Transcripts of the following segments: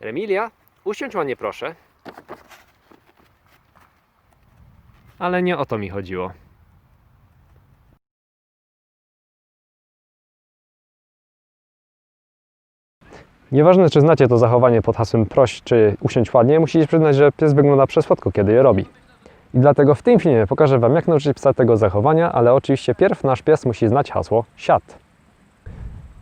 Remilia, usiądź ładnie proszę. Ale nie o to mi chodziło. Nieważne, czy znacie to zachowanie pod hasłem proś czy usiądź ładnie, musicie przyznać, że pies wygląda przesłodko, kiedy je robi. I dlatego w tym filmie pokażę Wam, jak nauczyć psa tego zachowania, ale oczywiście pierw nasz pies musi znać hasło siad.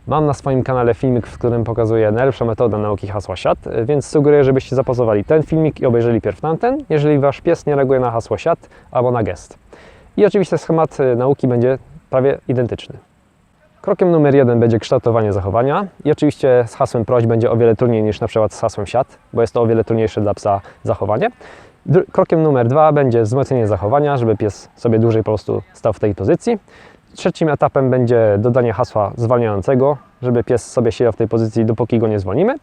Mam na swoim kanale filmik, w którym pokazuję najlepszą metodę nauki hasła siad, więc sugeruję, żebyście zapozowali ten filmik i obejrzeli pierw tamten, jeżeli Wasz pies nie reaguje na hasło siad albo na gest. I oczywiście schemat y, nauki będzie prawie identyczny. Krokiem numer jeden będzie kształtowanie zachowania i oczywiście z hasłem proś będzie o wiele trudniej niż na przykład z hasłem siad, bo jest to o wiele trudniejsze dla psa zachowanie. Krokiem numer dwa będzie wzmocnienie zachowania, żeby pies sobie dłużej po prostu stał w tej pozycji. Trzecim etapem będzie dodanie hasła zwalniającego, żeby pies sobie siedział w tej pozycji, dopóki go nie zwolnimy.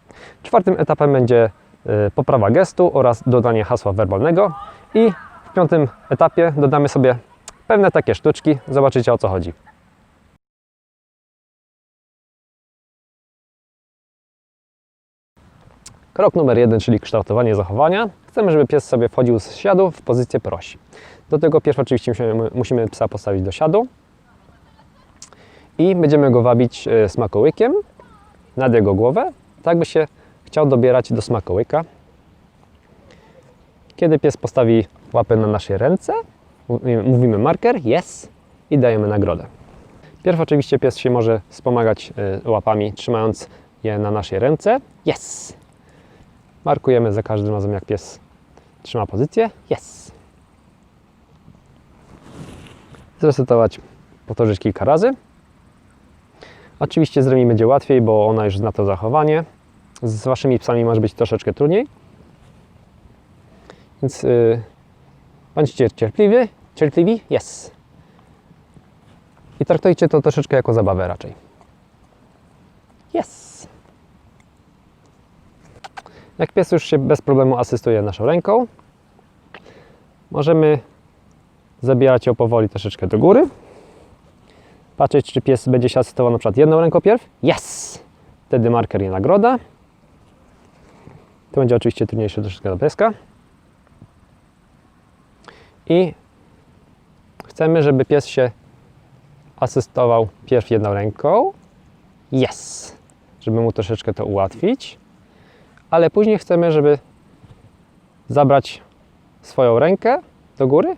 Czwartym etapem będzie y, poprawa gestu oraz dodanie hasła werbalnego. I w piątym etapie dodamy sobie pewne takie sztuczki. Zobaczycie o co chodzi. Krok numer jeden, czyli kształtowanie zachowania. Chcemy, żeby pies sobie wchodził z siadu w pozycję prosi. Do tego pierwszy oczywiście musimy, psa postawić do siadu i będziemy go wabić e, smakołykiem nad jego głowę, tak by się chciał dobierać do smakołyka. Kiedy pies postawi łapę na naszej ręce, mówimy- marker, yes i dajemy nagrodę. Pierw oczywiście pies się może wspomagać e, łapami, trzymając je na naszej ręce, yes. Markujemy za każdym razem, jak pies trzyma pozycję, yes. Zresetować, powtórzyć kilka razy. Oczywiście z Remi będzie łatwiej, bo ona już zna to zachowanie. Z Waszymi psami może być troszeczkę trudniej. Więc yy, bądźcie cierpliwi, cierpliwi, yes. I traktujcie to troszeczkę jako zabawę raczej. Yes. Jak pies już się bez problemu asystuje naszą ręką, możemy zabierać ją powoli troszeczkę do góry. Patrzeć, czy pies będzie się asystował na przykład jedną ręką pierw. Yes! Wtedy marker i nagroda. To będzie oczywiście trudniejsze troszeczkę dla pieska. I chcemy, żeby pies się asystował pierw jedną ręką. Yes! Żeby mu troszeczkę to ułatwić. Ale później chcemy, żeby zabrać swoją rękę do góry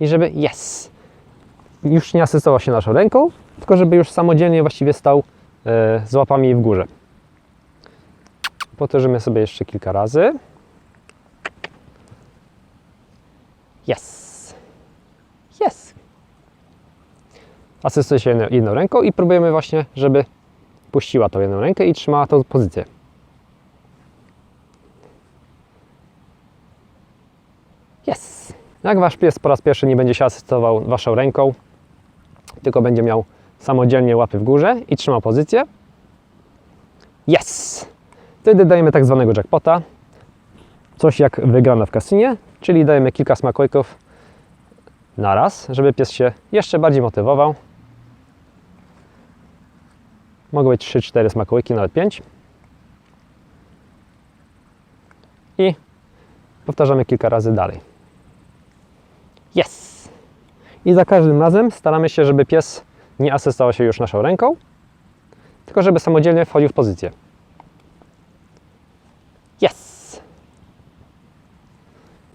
i żeby yes! Już nie asystował się naszą ręką, tylko żeby już samodzielnie właściwie stał e, z łapami w górze. Powtórzymy sobie jeszcze kilka razy. Yes. Yes. Asystuje się jedną, ręką i próbujemy właśnie, żeby puściła tą jedną rękę i trzymała tą pozycję. Yes. Jak Wasz pies po raz pierwszy nie będzie się asystował Waszą ręką, tylko będzie miał samodzielnie łapy w górze i trzymał pozycję. Yes! Wtedy dajemy tak zwanego jackpota. Coś jak wygrana w kasynie, czyli dajemy kilka smakołyków na raz, żeby pies się jeszcze bardziej motywował. Mogą być 3-4 smakołyki, nawet 5. I powtarzamy kilka razy dalej. Yes! I za każdym razem staramy się, żeby pies nie asystował się już naszą ręką, tylko żeby samodzielnie wchodził w pozycję. Yes!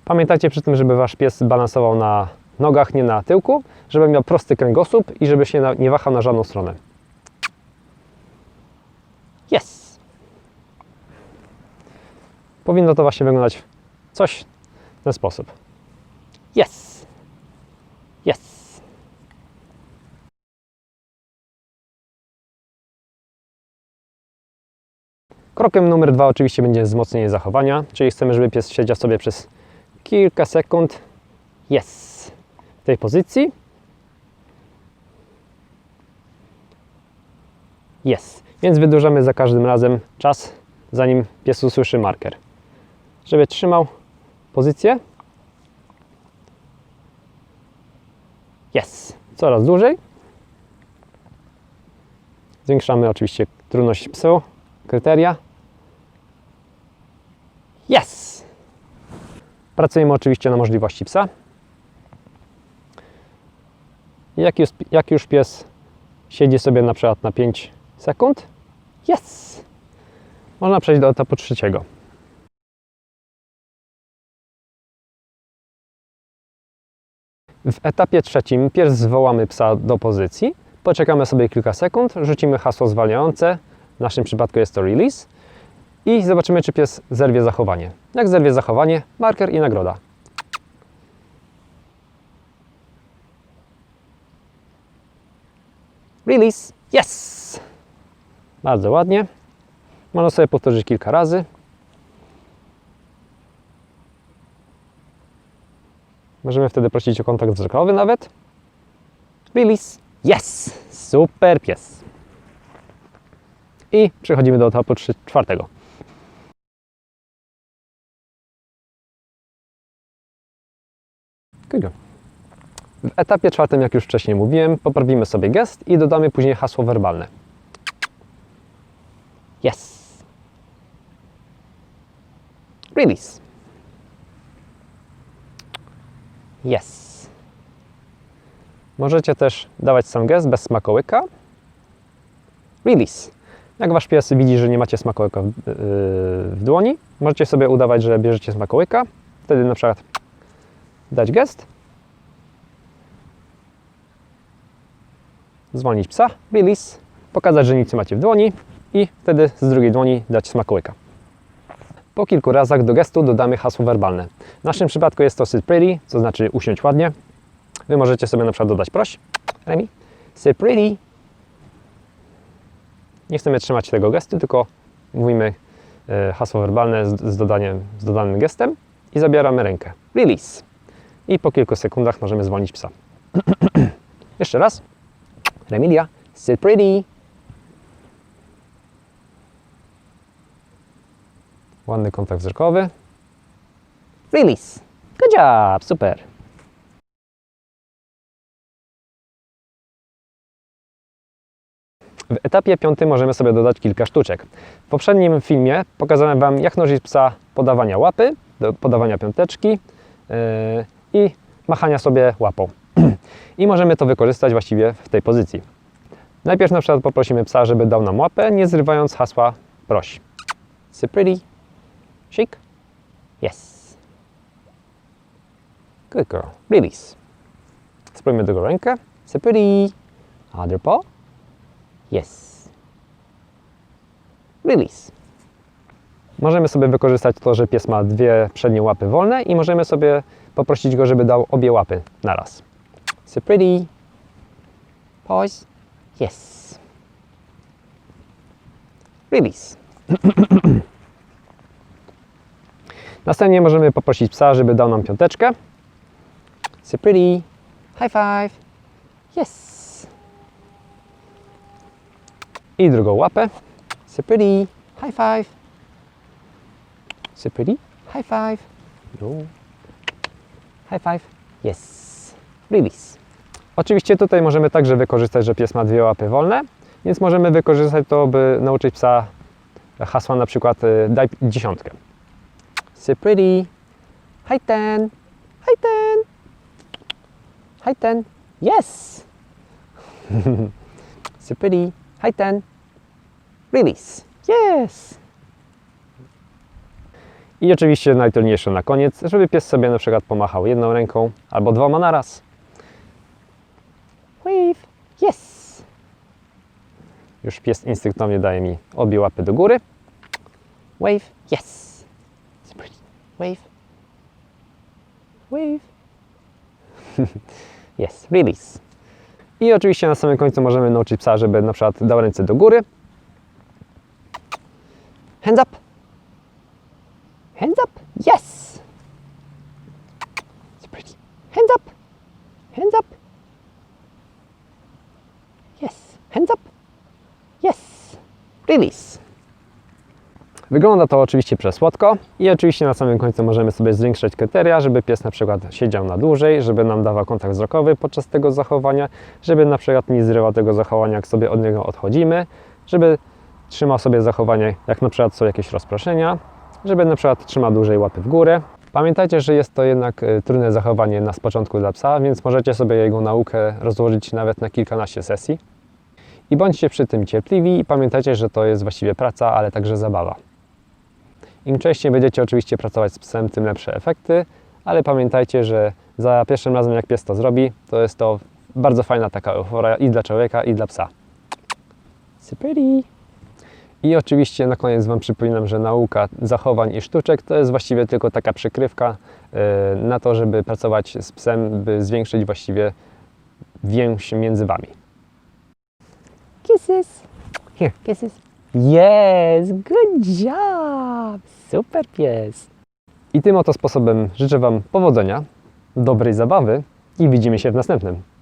Pamiętajcie przy tym, żeby wasz pies balansował na nogach, nie na tyłku, żeby miał prosty kręgosłup i żeby się nie wahał na żadną stronę. Yes! Powinno to właśnie wyglądać coś w ten sposób. Yes! Krokiem numer dwa oczywiście będzie wzmocnienie zachowania, czyli chcemy, żeby pies siedział sobie przez kilka sekund yes, w tej pozycji. Yes. Więc wydłużamy za każdym razem czas, zanim pies usłyszy marker. Żeby trzymał pozycję. Yes. Coraz dłużej. Zwiększamy oczywiście trudność psu, kryteria. Yes! Pracujemy oczywiście na możliwości psa. Jak już, jak już pies siedzi sobie na przykład na 5 sekund, yes! Można przejść do etapu trzeciego. W etapie trzecim pierw zwołamy psa do pozycji, poczekamy sobie kilka sekund, rzucimy hasło zwalniające, w naszym przypadku jest to release i zobaczymy, czy pies zerwie zachowanie. Jak zerwie zachowanie, marker i nagroda. Release. Yes! Bardzo ładnie. Można sobie powtórzyć kilka razy. Możemy wtedy prosić o kontakt wzrokowy nawet. Release. Yes! Super pies. I przechodzimy do etapu czwartego. Good. W etapie czwartym, jak już wcześniej mówiłem, poprawimy sobie gest i dodamy później hasło werbalne. Yes. Release. Yes. Możecie też dawać sam gest bez smakołyka. Release. Jak wasz pies widzi, że nie macie smakołyka w, yy, w dłoni, możecie sobie udawać, że bierzecie smakołyka. Wtedy na przykład dać gest. Zwolnić psa, release, pokazać, że nic nie macie w dłoni i wtedy z drugiej dłoni dać smakołyka. Po kilku razach do gestu dodamy hasło werbalne. W naszym przypadku jest to sit pretty, co znaczy usiądź ładnie. Wy możecie sobie na przykład dodać proś. Remi. Sit pretty. Nie chcemy trzymać tego gestu, tylko mówimy e, hasło werbalne z, z, dodaniem, z dodanym gestem i zabieramy rękę. Release. I po kilku sekundach możemy zwolnić psa. Jeszcze raz. Remilia. Sit pretty. Ładny kontakt wzrokowy. Release. Good job, super. W etapie piątym możemy sobie dodać kilka sztuczek. W poprzednim filmie pokazałem Wam, jak nauczyć psa podawania łapy, podawania piąteczki yy, i machania sobie łapą. I możemy to wykorzystać właściwie w tej pozycji. Najpierw na przykład poprosimy psa, żeby dał nam łapę, nie zrywając hasła proś. Sit pretty. Shake. Yes. Good girl. Release. Spróbujmy drugą rękę. Sit pretty. Other paw. Yes. Release. Możemy sobie wykorzystać to, że pies ma dwie przednie łapy wolne i możemy sobie poprosić go, żeby dał obie łapy naraz. Sit pretty. Pause. Yes. Release. Następnie możemy poprosić psa, żeby dał nam piąteczkę. Sit pretty. High five. Yes. I drugą łapę. Pretty. High five. Pretty. High five. No. High five. Yes. Release. Oczywiście tutaj możemy także wykorzystać, że pies ma dwie łapy wolne, więc możemy wykorzystać to, by nauczyć psa hasła na przykład y, daj dziesiątkę. Pretty. High ten. High ten. High ten. Yes. Pretty. High ten. Release. Yes. I oczywiście najtrudniejsze na koniec, żeby pies sobie na przykład pomachał jedną ręką albo dwoma naraz. Wave. Yes. Już pies instynktownie daje mi obie łapy do góry. Wave. Yes. Wave. Wave. yes. Release. I oczywiście na samym końcu możemy nauczyć psa, żeby na przykład dał ręce do góry. Hands up. Hands up. Yes. It's pretty. Hands up. Hands up. Yes. Hands up. Yes. Release. Wygląda to oczywiście przesłodko i oczywiście na samym końcu możemy sobie zwiększać kryteria, żeby pies na przykład siedział na dłużej, żeby nam dawał kontakt wzrokowy podczas tego zachowania, żeby na przykład nie zrywał tego zachowania, jak sobie od niego odchodzimy, żeby trzymał sobie zachowanie, jak na przykład są jakieś rozproszenia żeby na przykład trzymał dłużej łapy w górę. Pamiętajcie, że jest to jednak e, trudne zachowanie na początku dla psa, więc możecie sobie jego naukę rozłożyć nawet na kilkanaście sesji. I bądźcie przy tym cierpliwi i pamiętajcie, że to jest właściwie praca, ale także zabawa. Im częściej będziecie oczywiście pracować z psem, tym lepsze efekty, ale pamiętajcie, że za pierwszym razem jak pies to zrobi, to jest to bardzo fajna taka euforia i dla człowieka, i dla psa. Sypyri! I oczywiście na koniec Wam przypominam, że nauka zachowań i sztuczek to jest właściwie tylko taka przykrywka e, na to, żeby pracować z psem, by zwiększyć właściwie więź między Wami. Kisses! Here, kisses. Yes, good job! Super pies! I tym oto sposobem życzę Wam powodzenia, dobrej zabawy i widzimy się w następnym.